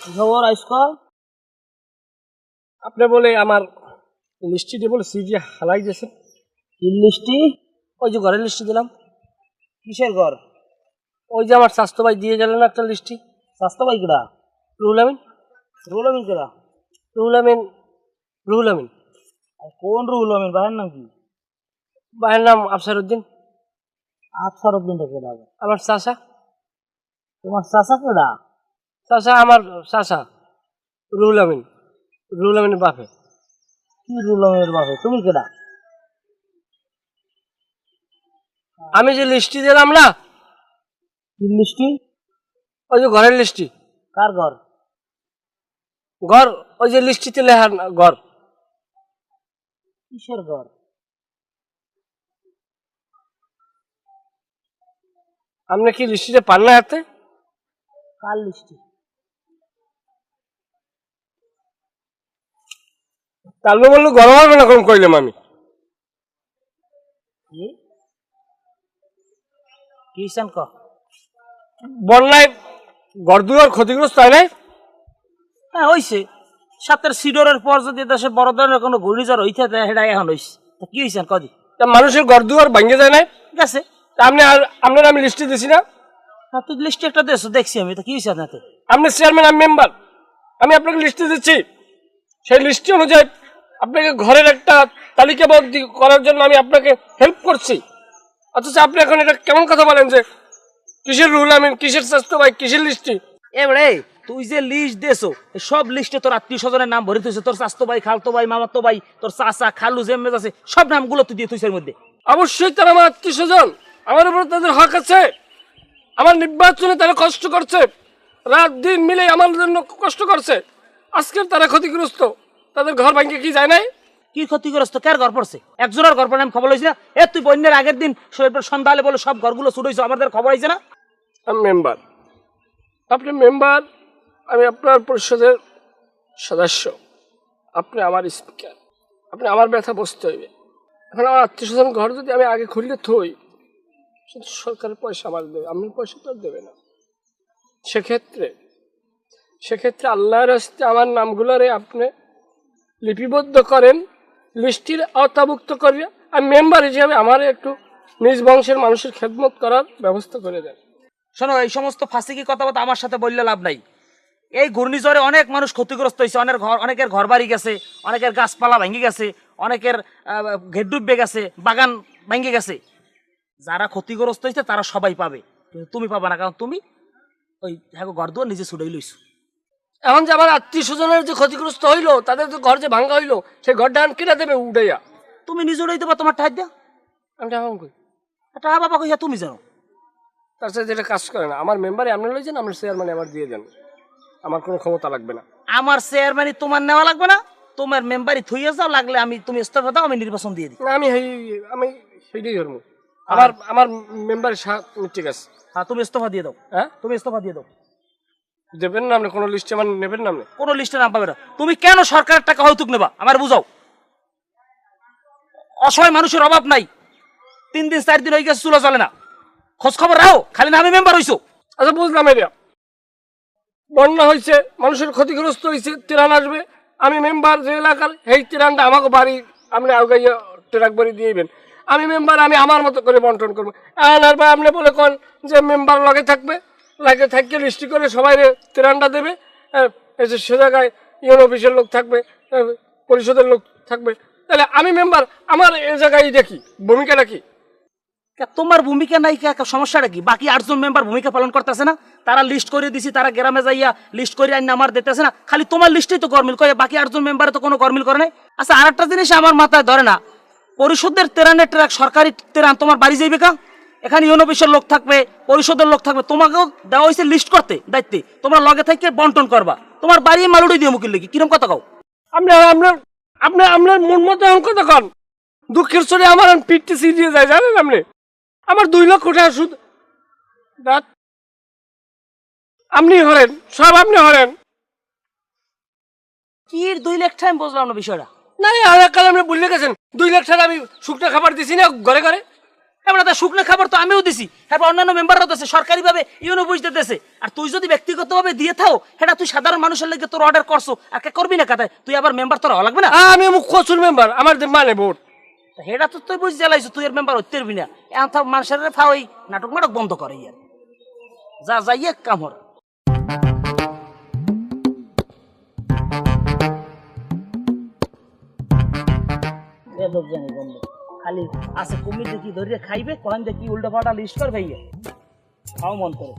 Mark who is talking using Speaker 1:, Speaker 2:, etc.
Speaker 1: আইসকো
Speaker 2: আপনি বলে আমার লিস্টিটি বলে সিজি হালাই
Speaker 1: কি লিস্টি
Speaker 2: ওই যে ঘরের লিস্টি দিলাম।
Speaker 1: কিসের ঘর?
Speaker 2: ওই যে আমার স্বাস্থ্য ভাই দিয়ে গেলেন একটা লিস্টি
Speaker 1: স্বাস্থ্য ভাই কেডা?
Speaker 2: রুহুল আমিন?
Speaker 1: রুহুল আমিন কেডা?
Speaker 2: রুহুল আমিন রুহুল আমিন।
Speaker 1: কোন রুহুল আমিন? ভাইয়ের নাম কি?
Speaker 2: ভাইয়ের নাম আফসার উদ্দিন
Speaker 1: আফসার উদ্দিনটা কেডা?
Speaker 2: আমার চাষা
Speaker 1: তোমার চাচা কেডা?
Speaker 2: চাষা আমার চাষা রুহুল আমিন রুহুল আমিনের বাপে।
Speaker 1: কি রুহুল আমিনের বাপে? তুমি কেডা?
Speaker 2: আমি যে লিস্টি দিলাম না
Speaker 1: কি লিস্টি?
Speaker 2: ওই যে ঘরের লিস্টি।
Speaker 1: কার ঘর?
Speaker 2: ঘর ওই যে লিস্টিতে লেখার না, ঘর।
Speaker 1: কিসের ঘর?
Speaker 2: আপনি কি লিস্টিতে পান না হাতে?
Speaker 1: কার লিস্টি?
Speaker 2: তাহলে বলল গরম হবে না? কম কইলাম আমি।
Speaker 1: কি? কি
Speaker 2: বন্যায় ঘর দুয়ার ক্ষতিগ্রস্ত হয় নাই?
Speaker 1: হ্যাঁ হইছে। সাতের সিডরের পর যদি দেশে বড় ধরনের কোনো ঘূর্ণিঝড় হইতে দেয় সেটা এখন হইছে। তা কি হইছেন কদি
Speaker 2: তা মানুষের ঘর দুয়ার ভাঙে যায় নাই?
Speaker 1: গেছে।
Speaker 2: তা আপনি আর আপনার আমি লিস্টে দিছি না?
Speaker 1: হ্যাঁ তুই লিস্টে একটা দেশ দেখছি আমি। তা কি হইছে আপনাতে
Speaker 2: আপনি চেয়ারম্যান আমি মেম্বার আমি আপনাকে লিস্টে দিচ্ছি। সেই লিস্টে অনুযায়ী আপনাকে ঘরের একটা তালিকাবদ্ধ করার জন্য আমি আপনাকে হেল্প করছি। অথচ আপনি এখন এটা কেমন কথা বলেন যে কিসের রুল আমি কিসের স্বাস্থ্য ভাই কিসের লিস্টি
Speaker 1: এবারে তুই যে লিস্ট দেছো সব লিস্টে তোর আত্মীয় স্বজনের নাম ভরে তুইছে তোর চাস্তো ভাই খালতো ভাই মামাতো ভাই তোর চাচা খালু জেমেজ আছে সব নামগুলো তুই দিয়ে তুই এর মধ্যে।
Speaker 2: অবশ্যই তারা আমার আত্মীয় স্বজন আমার উপর তাদের হক আছে। আমার নির্বাচনে তারা কষ্ট করছে। রাত দিন মিলে আমার জন্য কষ্ট করছে। আজকের তারা ক্ষতিগ্রস্ত। তাদের ঘর ভাঙে কি যায় নাই?
Speaker 1: কি ক্ষতিগ্রস্ত? কার ঘর পড়ছে? একজনের ঘর পড়ে আমি খবর লইছি না। এ তুই বন্যার আগের দিন শরীর সন্ধ্যালে বলে সব ঘরগুলো শুরু হয়েছে আমাদের খবর হয়েছে না?
Speaker 2: আমি মেম্বার। আপনি মেম্বার আমি আপনার পরিষদের সদস্য। আপনি আমার স্পিকার। আপনি আমার ব্যথা বসতে হইবে। এখন আমার আত্মীয় স্বজন ঘর যদি আমি আগে খুললে থই শুধু সরকারের পয়সা আমার দেবে আপনার পয়সা তো আর দেবে না। সেক্ষেত্রে সেক্ষেত্রে আল্লাহর হস্তে আমার নামগুলোরে আপনি লিপিবদ্ধ করেন লিস্টির আওতাভুক্ত করিয়া আমি মেম্বার হিসেবে আমার একটু নিজ বংশের মানুষের খেদমত করার ব্যবস্থা করে দেন।
Speaker 1: শোনো, এই সমস্ত ফাঁসিকি কথাবার্তা আমার সাথে বললে লাভ নাই। এই ঘূর্ণিঝড়ে অনেক মানুষ ক্ষতিগ্রস্ত হয়েছে, অনেক ঘর, অনেকের ঘর বাড়ি গেছে, অনেকের গাছপালা ভেঙে গেছে, অনেকের ঘের ডুববে গেছে, বাগান ভেঙে গেছে। যারা ক্ষতিগ্রস্ত হয়েছে তারা সবাই পাবে। তুমি পাবে না, কারণ তুমি ওই হ্যাঁ ঘর দুয়ার নিজে ছুটাই লইছো।
Speaker 2: এখন যে আমার আত্মীয় স্বজনের যে ক্ষতিগ্রস্ত হইল তাদের যে ঘর যে ভাঙ্গা হইল সেই ঘরটা এখন কিনা দেবে উঠাইয়া।
Speaker 1: তুমি নিজে উড়াই দেবা তোমার ঠাই দিয়া।
Speaker 2: আমি এখন কই?
Speaker 1: এটা বাবা কইয়া তুমি জানো
Speaker 2: তার সাথে যেটা কাজ করে না আমার মেম্বারে আপনি লইছেন আমার চেয়ারম্যানে আমার দিয়ে দেন। আমার কোনো ক্ষমতা লাগবে না।
Speaker 1: আমার চেয়ারম্যানই তোমার নেওয়া লাগবে না তোমার মেম্বারই থইয়ে যাও লাগলে আমি তুমি ইস্তফা দাও আমি নির্বাচন দিয়ে দিই।
Speaker 2: না, আমি সেই আমি সেইটাই ধরবো আমার আমার মেম্বারের ঠিক আছে।
Speaker 1: হ্যাঁ তুমি ইস্তফা দিয়ে দাও।
Speaker 2: হ্যাঁ?
Speaker 1: তুমি ইস্তফা দিয়ে দাও।
Speaker 2: দেবেন না আপনি? কোনো লিস্টে আমার নেবেন না আপনি?
Speaker 1: কোনো লিস্টে নাম পাবে না। তুমি কেন সরকারের টাকা হয়তুক নেবা? আমার বুঝাও। অসহায় মানুষের অভাব নাই। তিন দিন চার দিন হয়ে গেছে চুলা চলে না। খোঁজ খবর রাখো খালি না আমি মেম্বার হইছো।
Speaker 2: আচ্ছা বুঝলাম এটা। বন্যা হয়েছে মানুষের ক্ষতিগ্রস্ত হয়েছে ত্রাণ আসবে। আমি মেম্বার যে এলাকার এই ত্রাণটা আমাকে বাড়ি আপনি আগাইয়া ট্রাক বাড়ি দিয়েবেন আমি মেম্বার আমি আমার মতো করে বন্টন করব। আর ভাই আপনি বলে কন যে মেম্বার লগে থাকবে? লাগে থাকলে লিস্টি করে সবাই ত্রাণটা দেবে। আহ, সে জায়গায় ইউন অফিসের লোক থাকবে পরিষদের লোক থাকবে। তাহলে আমি মেম্বার আমার এই জায়গায় দেখি ভূমিকাটা কি?
Speaker 1: তোমার ভূমিকা নাই সমস্যাটা কি? বাকি আটজন মেম্বার ভূমিকা পালন করতেছে না? তারা লিস্ট করে দিছি তারা গ্রামে যাইয়া লিস্ট করে আইন আমার দিতেছে না। খালি তোমার লিস্টেই তো গরমিল করে বাকি আটজন মেম্বারে তো কোনো গরমিল করে নাই। আচ্ছা আর একটা জিনিস আমার মাথায় ধরে না। পরিষদের তেরানের ট্রাক সরকারি তেরান তোমার বাড়ি যাইবে কা? এখানে ইউন অফিসের লোক থাকবে পরিষদের লোক থাকবে। তোমাকেও দেওয়া হয়েছে লিস্ট করতে দায়িত্বে। তোমরা লগে থেকে বন্টন করবা। তোমার বাড়ি মালুড়ি দিয়ে মুখির লিখি কিরম কথা কও?
Speaker 2: আপনি আপনার আপনি আপনার মন মতো এখন কথা কন। দুঃখের চলে আমার পিঠটি সিরিয়ে যায় জানেন আপনি? আমার দুই লক্ষ টাকা সুদ আপনি হরেন সব আপনি হরেন।
Speaker 1: কি দুই লাখ টাইম বুঝলাম না বিষয়টা?
Speaker 2: না আর কাল আপনি বললে গেছেন। দুই লাখ টাকা আমি শুকনো খাবার দিছি না ঘরে ঘরে।
Speaker 1: এবার তার শুকনো খাবার তো আমিও দিছি। হ্যাঁ অন্যান্য মেম্বাররাও দিতেছে সরকারি ভাবে ইউনো বুঝ দিতেছে। আর তুই যদি ব্যক্তিগতভাবে দিয়ে থাও সেটা তুই সাধারণ মানুষের লেগে তোর অর্ডার করছ। আর কে করবি না কাতায়? তুই আবার মেম্বার তোর হওয়া লাগবে না?
Speaker 2: আমি মুখ্য মেম্বার আমার মানে ভোট।
Speaker 1: সেটা তো তুই বুঝ জ্বালাইছো তুই এর মেম্বার হইতে পারবি না। এখন তো মানুষের ফাওয়াই নাটক মাটক বন্ধ করে ইয়ার যা যাইয়ে কাম হর। বেদব জানি বন্ধ। খালি। আছে কুমির দেখি ধরিয়ে খাইবে? কখন দেখি উল্টো পাল্টা লিস্ট কর ভাইয়া খাও মন করে